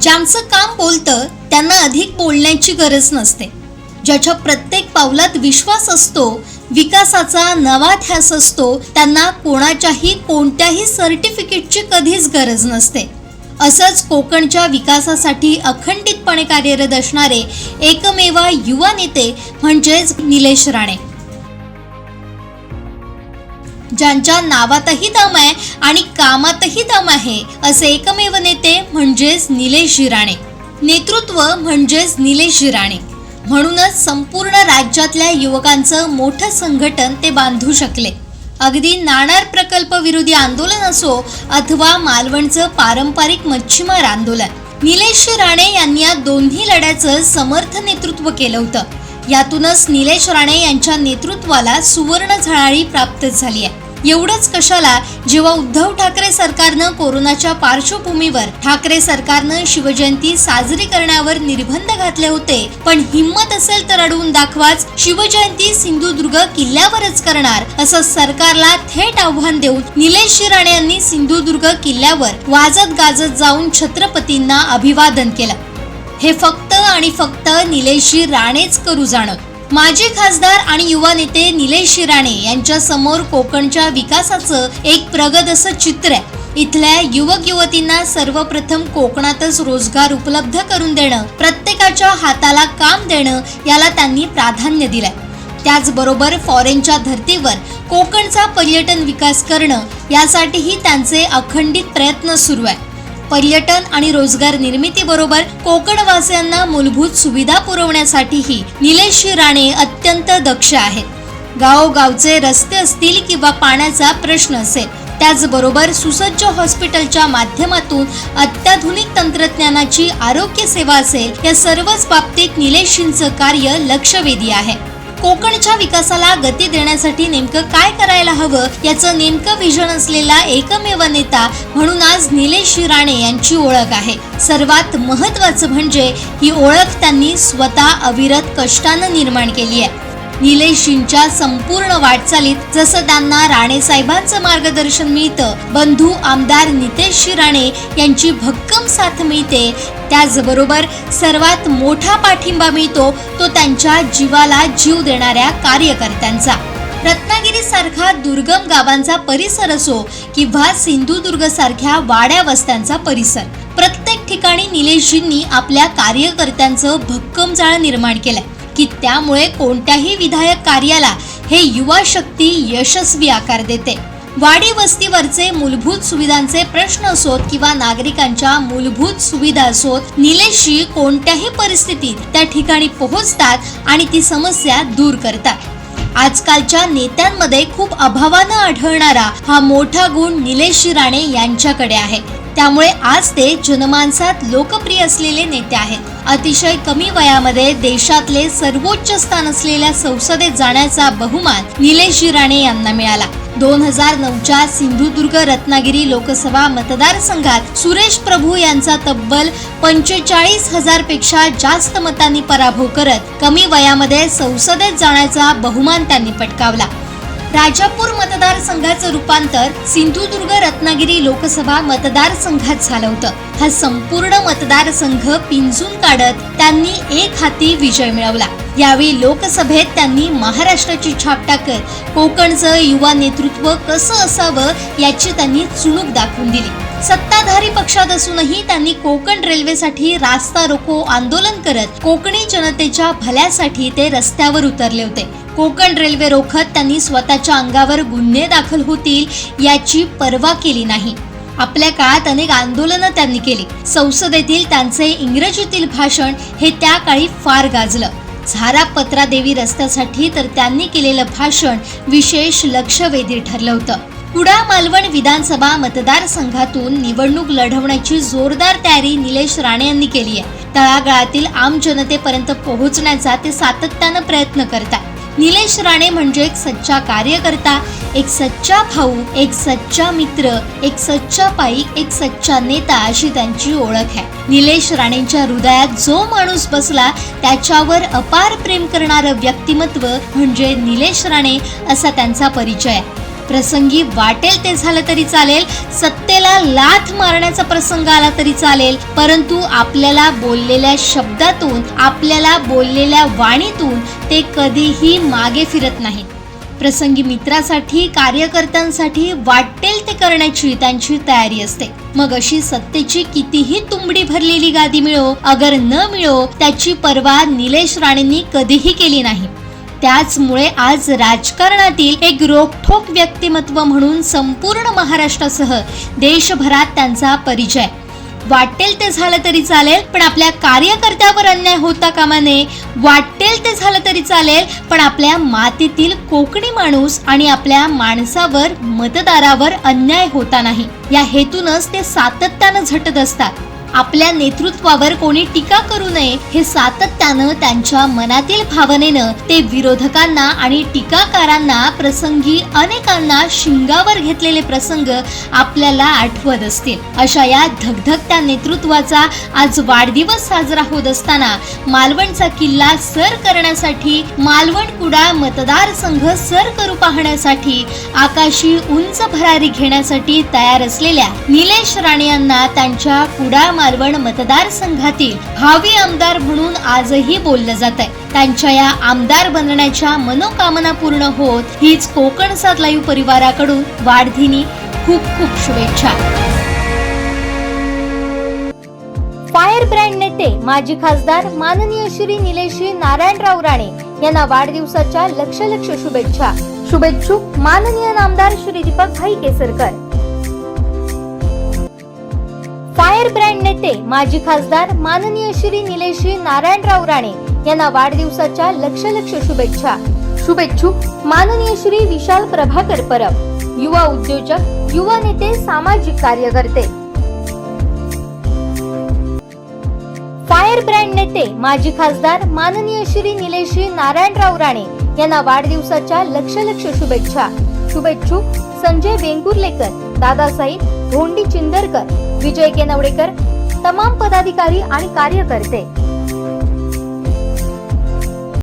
ज्यांचं काम बोलतं त्यांना अधिक बोलण्याची गरज नसते. ज्याच्या प्रत्येक पावलात विश्वास असतो विकासाचा नवा ध्यास असतो त्यांना कोणाच्याही कोणत्याही सर्टिफिकेटची कधीच गरज नसते. असंच कोकणच्या विकासासाठी अखंडितपणे कार्यरत असणारे एकमेवा युवा नेते म्हणजेच निलेश राणे. ज्यांच्या नावातही दम आहे आणि कामातही दम आहे असे एकमेव नेते म्हणजेच निलेश राणे नेतृत्व म्हणजेच निलेश राणे म्हणूनच संपूर्ण राज्यातल्या युवकांचं मोठं संघटन ते बांधू शकले. अगदी नाणार प्रकल्प विरोधी आंदोलन असो अथवा मालवणचं पारंपरिक मच्छीमार आंदोलन निलेश राणे यांनी या दोन्ही लढ्याचं समर्थ नेतृत्व केलं होतं. यातूनच निलेश राणे यांच्या नेतृत्वाला सुवर्ण झळाळी प्राप्त झाली आहे. एवढंच कशाला? जेव्हा उद्धव ठाकरे सरकारनं कोरोनाच्या पार्श्वभूमीवर ठाकरे सरकारनं शिवजयंती साजरी करण्यावर निर्बंध घातले होते पण हिंमत असेल तर अडवून दाखवाच शिवजयंती सिंधुदुर्ग किल्ल्यावरच करणार असं सरकारला थेट आव्हान देऊन निलेश राणे यांनी सिंधुदुर्ग किल्ल्यावर वाजत गाजत जाऊन छत्रपतींना अभिवादन केलं. हे फक्त आणि फक्त निलेशजी राणेच करू जाणं माजी खासदार आणि युवा नेते निलेश शिराणे यांच्या समोर कोकणच्या विकासाचं एक प्रगत असं चित्र आहे. इथल्या युवक युवतींना सर्वप्रथम कोकणातच रोजगार उपलब्ध करून देणं प्रत्येकाच्या हाताला काम देणं याला त्यांनी प्राधान्य दिलंय. त्याचबरोबर फॉरेनच्या धर्तीवर कोकणचा पर्यटन विकास करणं यासाठीही त्यांचे अखंडित प्रयत्न सुरू आहे पर्यटन आणि रोजगार निर्मितीबरोबर कोकणवासियांना मूलभूत सुविधा पुरवण्यासाठीही निलेश राणे अत्यंत दक्ष आहेत. गावोगावचे रस्ते असतील किंवा पाण्याचा प्रश्न असेल त्याचबरोबर सुसज्ज हॉस्पिटलच्या माध्यमातून अत्याधुनिक तंत्रज्ञानाची आरोग्य सेवा असेल या सर्वच बाबतीत निलेशींचं कार्य लक्षवेधी आहे. कोकणच्या विकासाला गती देण्यासाठी नेमकं काय करायला हवं याचं नेमकं विजन असलेला एकमेव नेता म्हणून आज निलेश राणे यांची ओळख आहे. सर्वात महत्वाचं म्हणजे ही ओळख त्यांनी स्वतः अविरत कष्टानं निर्माण केली आहे. निलेशींच्या संपूर्ण वाटचालीत जसं त्यांना राणे साहेबांचं मार्गदर्शन मिळतं बंधू आमदार नितेश राणे यांची भक्कम साथ मिळते त्याचबरोबर सर्वात मोठा पाठिंबा मिळतो तो त्यांच्या जीवाला जीव देणाऱ्या कार्यकर्त्यांचा. रत्नागिरी सारखा दुर्गम गावांचा परिसर असो किंवा सिंधुदुर्ग सारख्या वाड्या वस्त्यांचा परिसर प्रत्येक ठिकाणी निलेशजींनी आपल्या कार्यकर्त्यांचं भक्कम जाळं निर्माण केलंय. की त्यामुळे कोणत्याही विधायक कार्याला हे युवा शक्ती यशस्वी आकार देते. वाडी वस्तीवरचे मूलभूत सुविधांचे प्रश्न असोत किंवा नागरिकांच्या मूलभूत सुविधा असोत निलेशजी कोणत्याही परिस्थितीत त्या ठिकाणी पोहोचतात आणि ती समस्या दूर करतात. आजकालच्या नेत्यांमध्ये खूप अभावानं आढळणारा हा मोठा गुण निलेश राणे यांच्याकडे आहे. त्यामुळे आज ते जनमानसात लोकप्रिय असलेले नेते आहेत. अतिशय कमी वयामध्ये देशातले सर्वोच्च स्थान असलेल्या संसदेत जाण्याचा बहुमान निलेश राणे यांना मिळाला. दोन हजार नऊच्या सिंधुदुर्ग रत्नागिरी लोकसभा मतदारसंघात सुरेश प्रभू यांचा तब्बल पंचेचाळीस हजारपेक्षा जास्त मतांनी पराभव करत कमी वयामध्ये संसदेत जाण्याचा बहुमान त्यांनी पटकावला. राजापूर मतदारसंघाचं रूपांतर सिंधुदुर्ग रत्नागिरी लोकसभा मतदारसंघात झालं होतं. हा संपूर्ण मतदारसंघ पिंजून काढत त्यांनी एक हाती विजय मिळवला. यावेळी लोकसभेत त्यांनी महाराष्ट्राची छाप टाकत कोकणचं युवा नेतृत्व कसं असावं याची त्यांनी चुणूक दाखवून दिली. सत्ताधारी पक्षात असूनही त्यांनी कोकण रेल्वेसाठी रास्ता रोको आंदोलन करत कोकणी जनतेच्या भल्यासाठी ते रस्त्यावर उतरले होते. कोकण रेल्वे रोखत त्यांनी स्वतःच्या अंगावर गुन्हे दाखल होतील याची पर्वा केली नाही. आपल्या काळात अनेक आंदोलनं त्यांनी केली. संसदेतील त्यांचे इंग्रजीतील भाषण हे त्या काळी फार गाजलं. झारा पत्रा देवी रस्त्यासाठी तर त्यांनी केलेलं भाषण विशेष लक्षवेधी ठरलं होतं. कुडा मालवण विधानसभा मतदारसंघातून निवडणूक लढवण्याची जोरदार तयारी निलेश राणे यांनी केली आहे. तळागाळातील आम जनतेपर्यंत पोहोचण्याचा ते सातत्यानं प्रयत्न करतात. निलेश राणे म्हणजे एक सच्चा कार्यकर्ता एक सच्चा भाऊ एक सच्चा मित्र एक सच्चा पाई एक सच्चा नेता अशी त्यांची ओळख आहे. निलेश राणेंच्या हृदयात जो माणूस बसला त्याच्यावर अपार प्रेम करणारं व्यक्तिमत्व म्हणजे निलेश राणे असा त्यांचा परिचय आहे. प्रसंगी वाटेल ते झालं तरी चालेल सत्तेला लाथ मारण्याचा प्रसंग आला तरी चालेल परंतु आपल्याला बोललेल्या शब्दातून आपल्याला बोललेल्या वाणीतून ते कधीही मागे फिरत नाहीत प्रसंगी मित्रासाठी कार्यकर्त्यांसाठी वाटेल ते करण्याची त्यांची तयारी असते. मग अशी सत्तेची कितीही तुंबडी भरलेली गादी मिळो अगर न मिळो त्याची पर्वा निलेश राणेंनी कधीही केली नाही. त्याचमुळे आज राजकारणातील एक रोखोक व्यक्तिमत्व म्हणून संपूर्ण महाराष्ट्रासह देशभरात त्यांचा परिचय. वाटेल ते झालं तरी चालेल पण आपल्या कार्यकर्त्यावर अन्याय होता कामा नये. वाटेल ते झालं तरी चालेल पण आपल्या मातीतील कोकणी माणूस आणि आपल्या माणसावर मतदारावर अन्याय होता नाही. या हेतूनच ते सातत्यानं झटत असतात. आपल्या नेतृत्वावर कोणी टीका करू नये हे सातत्यानं त्यांच्या मनातील भावनेनं ते विरोधकांना आणि टीकाकारांना प्रसंगी अनेकांना शिंगावर घेतलेले प्रसंग आपल्याला आठवत असतील. अशा या धगधगत्या नेतृत्वाचा आज वाढदिवस साजरा होत असताना मालवणचा किल्ला सर करण्यासाठी मालवण कुडा मतदारसंघ सर करू पाहण्यासाठी आकाशी उंच भरारी घेण्यासाठी तयार असलेल्या निलेश राणे यांना त्यांच्या कुडाळ मालवण मतदारसंघातील भावी आमदार म्हणून आजही बोललं जात आहे त्यांच्या या आमदार बनण्याच्या मनोकामना पूर्ण होत हीच कोकण सात लाईव्ह परिवाराकडून वाढदिनी खूप खूप शुभेच्छा. फायर ब्रँड नेते माजी खासदार माननीय श्री निलेशी नारायणराव राणे यांना वाढदिवसाच्या लक्ष लक्ष शुभेच्छा. शुभेच्छुक माननीय नामदार श्री दीपक भाई केसरकर. फायर ब्रँड नेते माजी खासदार माननीय श्री निलेशी नारायणराव राणे यांना वाढदिवसाच्या लक्ष लक्ष शुभेच्छा. शुभेच्छुक माननीय श्री विशाल प्रभाकर परब युवा उद्योजक युवा नेते सामाजिक कार्यकर्ते. फायर ब्रँड नेते माजी खासदार माननीय श्री निलेशी नारायणराव राणे यांना वाढदिवसाच्या लक्ष लक्ष शुभेच्छा. शुभेच्छुक संजय वेंगुर्लेकर दादासाहेब धोंडी चिंदरकर विजय केनवडेकर तमाम पदाधिकारी आणि कार्यकर्ते